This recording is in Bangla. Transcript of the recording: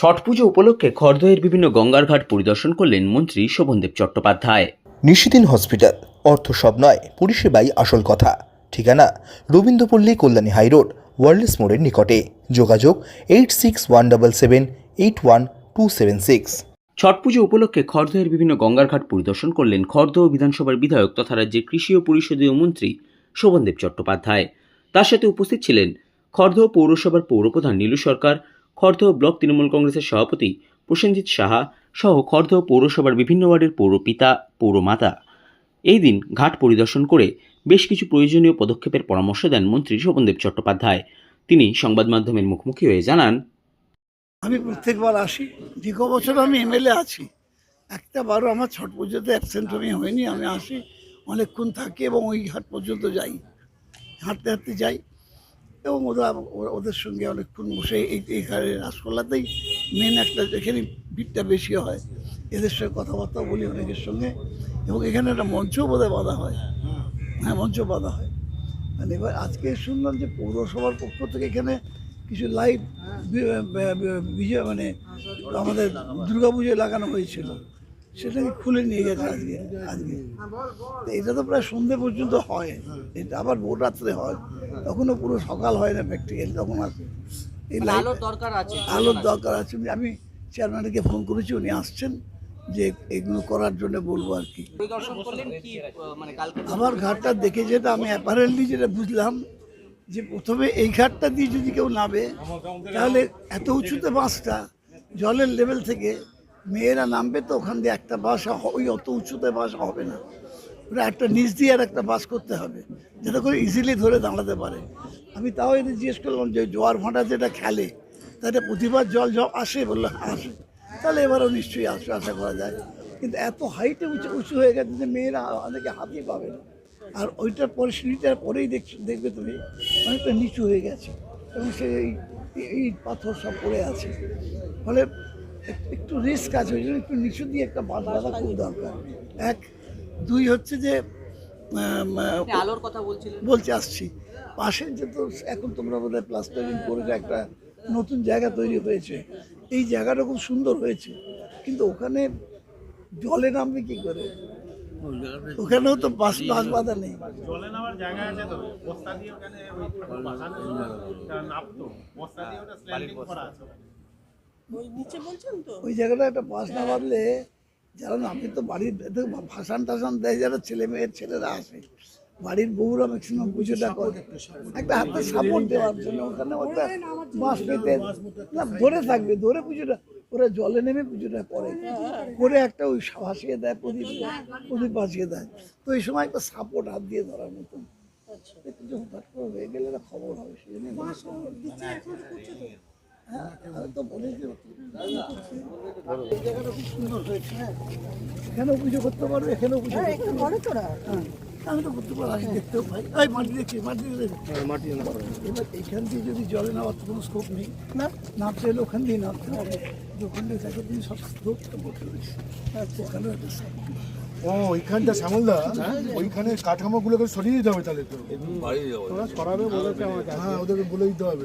ছট পুজো উপলক্ষে খড়দহের বিভিন্ন গঙ্গার ঘাট পরিদর্শন করলেন মন্ত্রী শোভনদেব চট্টোপাধ্যায়। নিশিদিন হসপিটাল অর্থ সব নয় পরিষেবাই আসল কথা। ঠিকানা রবীন্দ্রপল্লী কল্যাণী হাইরোড ওয়ার্ল্ডস মোড়ের নিকটে। যোগাযোগ eight six one double seven eight one two seven six. Chhath Puja উপলক্ষে খড়দহের বিভিন্ন গঙ্গার ঘাট পরিদর্শন করলেন খড়দহ বিধানসভার বিধায়ক তথা রাজ্যের কৃষি ও পরিষদীয় মন্ত্রী শোভনদেব চট্টোপাধ্যায়। তার সাথে উপস্থিত ছিলেন খড়দহ পৌরসভার পৌরপ্রধান নীলু সরকার খড়দহ ব্লক তৃণমূল কংগ্রেসের সভাপতি প্রসেনজিৎ সাহা সহ খড়দহ পৌরসভার বিভিন্ন ওয়ার্ডের পৌরপিতা পৌরমাতা এই দিন ঘাট পরিদর্শন করে বেশ কিছু প্রয়োজনীয় পদক্ষেপের পরামর্শ দেন মন্ত্রী শোভনদেব চট্টোপাধ্যায়। তিনি সংবাদ মাধ্যমের মুখোমুখি হয়ে জানান, আমি প্রত্যেকবার আসি। দীর্ঘ বছর আমি এমএলএ আছি। একটা বারও আমার ছট পুজোতে অ্যাবসেন্ট আমি হয়নি। আমি আসি, অনেকক্ষণ থাকি এবং ওই ঘাট পর্যন্ত যাই। হাঁটতে হাঁটতে যাই। এবং ওরা ওদের সঙ্গে অনেকক্ষণ বসে এই এইখানে রাসগোল্লাতেই মেন একটা এখানে ভিড়টা বেশি হয়। এদের সঙ্গে কথাবার্তা বলি অনেকের সঙ্গে। এবং এখানে একটা মঞ্চও বোধহয় বাঁধা হয়। হ্যাঁ মঞ্চ বাঁধা হয়। মানে এবার আজকে শুনলাম যে পৌরসভার পক্ষ থেকে এখানে কিছু লাইট বিজয় মানে আমাদের দুর্গাপুজোয় লাগানো হয়েছিল। সেটাকে খুলে নিয়ে গেছে আজকে আজকে। এটা তো প্রায় সন্ধে পর্যন্ত হয়। এটা আবার ভোর রাত্রে হয়। তখনও পুরো সকাল হয় না প্র্যাকটিক্যালি তখন আর এই লাইট আলোর দরকার আছে। আলোর দরকার আছে। আমি চেয়ারম্যানকে ফোন করেছি উনি আসছেন যে এগুলো করার জন্য বলব আর কি। আহ, মানে আমার ঘাটটা দেখে যেটা আমি অ্যাপারেন্টলি যেটা বুঝলাম যে প্রথমে এই ঘাটটা দিয়ে যদি কেউ নামে তাহলে এত উঁচুতে বাসটা জলের লেভেল থেকে মেয়েরা নামবে তো ওখান দিয়ে একটা বাসা, ওই অত উঁচুতে বাসা হবে না। ওরা একটা নিচ দিয়ে আর একটা বাস করতে হবে, যেটা করে ইজিলি ধরে দাঁড়াতে পারে। আমি তাও এদের জিজ্ঞেস করলাম যে, জোয়ার ভাঁটা যেটা খেলে, তাতে প্রতিবার জল জল আসে বলল, আসে। তাহলে এবারও নিশ্চয়ই আসবে, আশা করা যায়। কিন্তু এত হাইটে উঁচু উঁচু হয়ে গেছে যে মেয়েরা অনেকে হাতই পাবে না। আর ওইটার পরে সিঁড়িটার পরেই দেখ দেখবে তুমি, অনেকটা নিচু হয়ে গেছে। এবং সে এই পাথর সব পড়ে আছে। ফলে একটু রিস্ক আছে ওই জন্য একটু নিচু দিয়ে একটা বাঁধ বাঁধা খুব দরকার। এক দুই হচ্ছে যে আলোর কথা বলছিলেন। বলতে আসছি। পাশের যে তো এখন তোমরা বোধহয় প্লাস্টারিং করে একটা নতুন জায়গা তৈরি হয়েছে এই জায়গাটা খুব সুন্দর হয়েছে কিন্তু ওখানে জলে নামবে কি করে? ওখানেও তো বাস বাস বাঁধা নেই। জলে নামার জায়গা আছে তো বস্তা দিয়ে ওখানে ওই ওই জায়গাটা একটা বাস না বাঁধলে যারা তো বাড়ির ভাসান টাসান দেয় যারা ছেলে মেয়ের ছেলেরা আসে বাড়ির বউরা ম্যাক্সিমাম পুজোটা করে। একটা হাতে সাপোর্ট দেওয়ার জন্য ওখানে ওটা বাঁশ পেতে না। ধরে থাকবে ধরে পুজোটা ওরা জলে নেমে পুজোটা করে। করে একটা ওই ভাসিয়ে দেয় প্রদীপ প্রদীপ ভাসিয়ে দেয়। তো এই সময় একটা সাপোর্ট হাত দিয়ে ধরার মতন। হঠাৎ করে হয়ে গেলে খবর হবে সেই জন্য হ্যাঁ হ্যাঁ এখানেও পুজো করতে পারবে এখানেও পুজো পারবে হ্যাঁ আমি দেখতেও পাই মাটি দেখছি এবার এখান দিয়ে যদি জলে কোনো স্কোপ নেই ওখান দিয়ে হবে ওখান দিয়ে সব আচ্ছা ও ওইখানটা শ্যামলদা কাঠামোগুলোকে সরিয়ে দিতে হবে তাহলে তো হ্যাঁ ওদেরকে বলে দিতে হবে